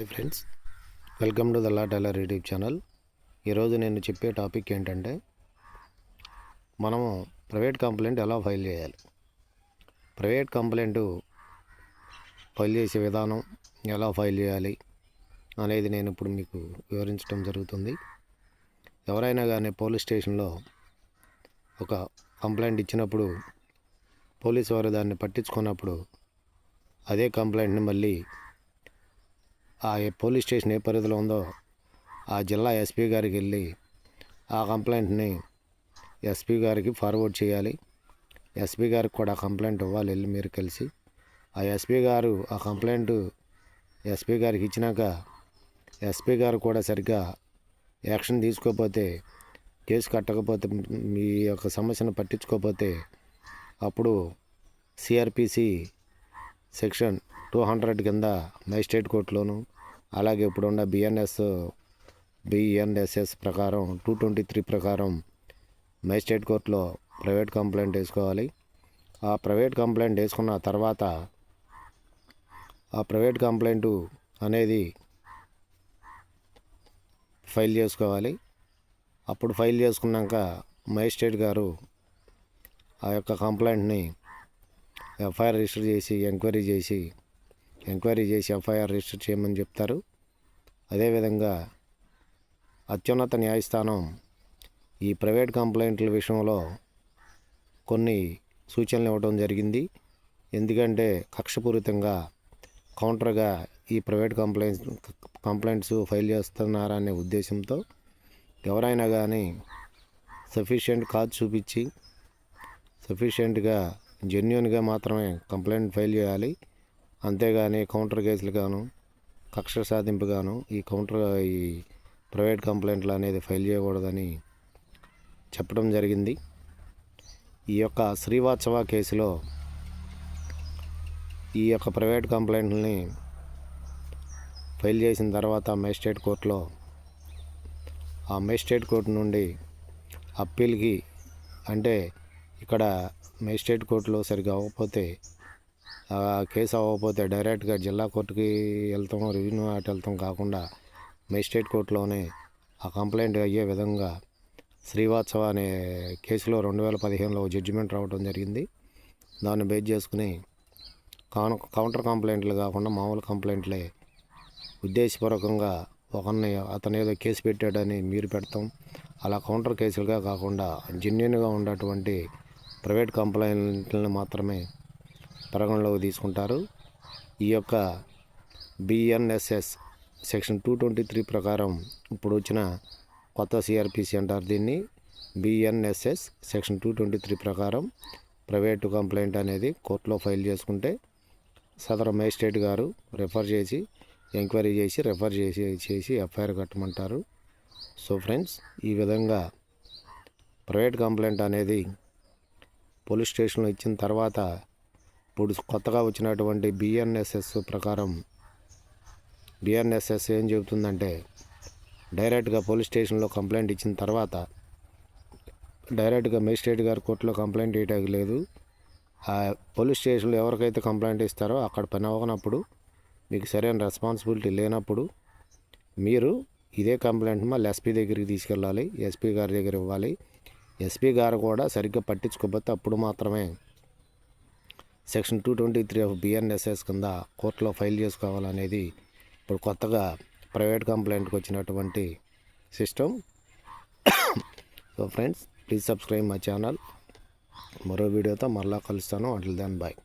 Hi friends welcome to the law tailor YouTube channel. ఈరోజు నేను చెప్పే టాపిక్ ఏంటంటే మనము ప్రైవేట్ కంప్లైంట్ ఎలా ఫైల్ చేయాలి? ప్రైవేట్ కంప్లైంట్ ఫైల్ చేసే విధానం ఎలా ఫైల్ చేయాలి అనేది నేను ఇప్పుడు మీకు వివరించడం జరుగుతుంది. ఎవరైనా కానీ పోలీస్ స్టేషన్లో ఒక కంప్లైంట్ ఇచ్చినప్పుడు పోలీసు వారు దాన్ని పట్టించుకున్నప్పుడు అదే కంప్లైంట్ని మళ్ళీ ఆ ఏ పోలీస్ స్టేషన్ ఏ పరిధిలో ఉందో ఆ జిల్లా ఎస్పీ గారికి వెళ్ళి ఆ కంప్లైంట్ని ఎస్పీ గారికి ఫార్వర్డ్ చేయాలి. ఎస్పీ గారికి కూడా కంప్లైంట్ ఇవ్వాలి వెళ్ళి మీరు కలిసి. ఆ ఎస్పీ గారు ఆ కంప్లైంట్ ఎస్పీ గారికి ఇచ్చినాక ఎస్పీ గారు కూడా సరిగ్గా యాక్షన్ తీసుకోకపోతే కేసు కట్టకపోతే మీ యొక్క సమస్యను పట్టించుకోకపోతే అప్పుడు C R P C section two hundred కింద స్టేట్ కోర్టులోను అలాగే ఇప్పుడున్న B N S B N S S ప్రకారం టూ ట్వంటీ త్రీ ప్రకారం మేజిస్ట్రేట్ కోర్టులో ప్రైవేట్ కంప్లైంట్ వేసుకోవాలి. ఆ ప్రైవేట్ కంప్లైంట్ వేసుకున్న తర్వాత ఆ ప్రైవేట్ కంప్లైంట్ అనేది ఫైల్ చేసుకోవాలి. అప్పుడు ఫైల్ చేసుకున్నాక మేజిస్ట్రేట్ గారు ఆ యొక్క కంప్లైంట్ని ఎఫ్ఐఆర్ రిజిస్టర్ చేసి ఎంక్వైరీ చేసి ఎంక్వైరీ చేసి ఎఫ్ఐఆర్ రిజిస్టర్ చేయమని చెప్తారు. అదేవిధంగా అత్యున్నత న్యాయస్థానం ఈ ప్రైవేట్ కంప్లైంట్ల విషయంలో కొన్ని సూచనలు ఇవ్వడం జరిగింది. ఎందుకంటే కక్షపూరితంగా కౌంటర్గా ఈ ప్రైవేట్ కంప్లైంట్స్ కంప్లైంట్స్ ఫైల్ చేస్తున్నారనే ఉద్దేశంతో ఎవరైనా కానీ సఫిషియెంట్ కాదు చూపించి సఫిషియెంట్గా జెన్యున్గా మాత్రమే కంప్లైంట్ ఫైల్ చేయాలి. అంతేగాని కౌంటర్ కేసులు గాను కక్ష సాధింపు గాను ఈ కౌంటర్ ఈ ప్రైవేట్ కంప్లైంట్లు అనేది ఫైల్ చేయకూడదని చెప్పడం జరిగింది. ఈ యొక్క శ్రీవాత్సవ కేసులో ఈ యొక్క ప్రైవేట్ కంప్లైంట్ని ఫైల్ చేసిన తర్వాత మేజిస్ట్రేట్ కోర్టులో ఆ మేజిస్ట్రేట్ కోర్టు నుండి అప్పీల్కి అంటే ఇక్కడ మేజిస్ట్రేట్ కోర్టులో సరిగా అవ్వకపోతే కేసు అవ్వకపోతే డైరెక్ట్గా జిల్లా కోర్టుకి వెళ్తాం రెవెన్యూ అటు వెళ్తాం కాకుండా మెజిస్ట్రేట్ కోర్టులోనే ఆ కంప్లైంట్ అయ్యే విధంగా శ్రీవాత్సవ అనే కేసులో రెండు వేల పదిహేనులో జడ్జిమెంట్ రావడం జరిగింది. దాన్ని బేస్ చేసుకుని కౌన్ కౌంటర్ కంప్లైంట్లు కాకుండా మామూలు కంప్లైంట్లే ఉద్దేశపూర్వకంగా ఒకరిని అతను ఏదో కేసు పెట్టాడని మీరు పెడతాం. అలా కౌంటర్ కేసులుగా కాకుండా జెన్యున్గా ఉన్నటువంటి ప్రైవేట్ కంప్లైంట్లను మాత్రమే పరిగణలోకి తీసుకుంటారు. ఈ యొక్క B N S S section two twenty three ప్రకారం ఇప్పుడు వచ్చిన కొత్త సిఆర్పిసి అంటారు దీన్ని B N S S section two twenty three ప్రకారం ప్రైవేటు కంప్లైంట్ అనేది కోర్టులో ఫైల్ చేసుకుంటే సదరు మేజిస్ట్రేట్ గారు రెఫర్ చేసి ఎంక్వైరీ చేసి రెఫర్ చేసి చేసి ఎఫ్ఐఆర్ కట్టమంటారు. సో ఫ్రెండ్స్ ఈ విధంగా ప్రైవేట్ కంప్లైంట్ అనేది పోలీస్ స్టేషన్లో ఇచ్చిన తర్వాత ఇప్పుడు కొత్తగా వచ్చినటువంటి బిఎన్ఎస్ఎస్ ప్రకారం బిఎన్ఎస్ఎస్ ఏం చెబుతుందంటే డైరెక్ట్గా పోలీస్ స్టేషన్లో కంప్లైంట్ ఇచ్చిన తర్వాత డైరెక్ట్గా మేజిస్ట్రేట్ గారి కోర్టులో కంప్లైంట్ వేయడానికి లేదు. ఆ పోలీస్ స్టేషన్లో ఎవరికైతే కంప్లైంట్ ఇస్తారో అక్కడ పని అవ్వనప్పుడు మీకు సరైన రెస్పాన్సిబిలిటీ లేనప్పుడు మీరు ఇదే కంప్లైంట్ మళ్ళీ ఎస్పీ దగ్గరికి తీసుకెళ్ళాలి ఎస్పీ గారి దగ్గర ఇవ్వాలి. ఎస్పీ గారు కూడా సరిగ్గా పట్టించుకోకపోతే అప్పుడు మాత్రమే section two twenty three of B N S S కింద కోర్టులో ఫైల్ చేసుకోవాలనేది ఇప్పుడు కొత్తగా ప్రైవేట్ కంప్లైంట్కి వచ్చినటువంటి system. So friends please subscribe my channel. మరో వీడియోతో మరలా కలుస్తాను. అంటిల్ దాన్ బాయ్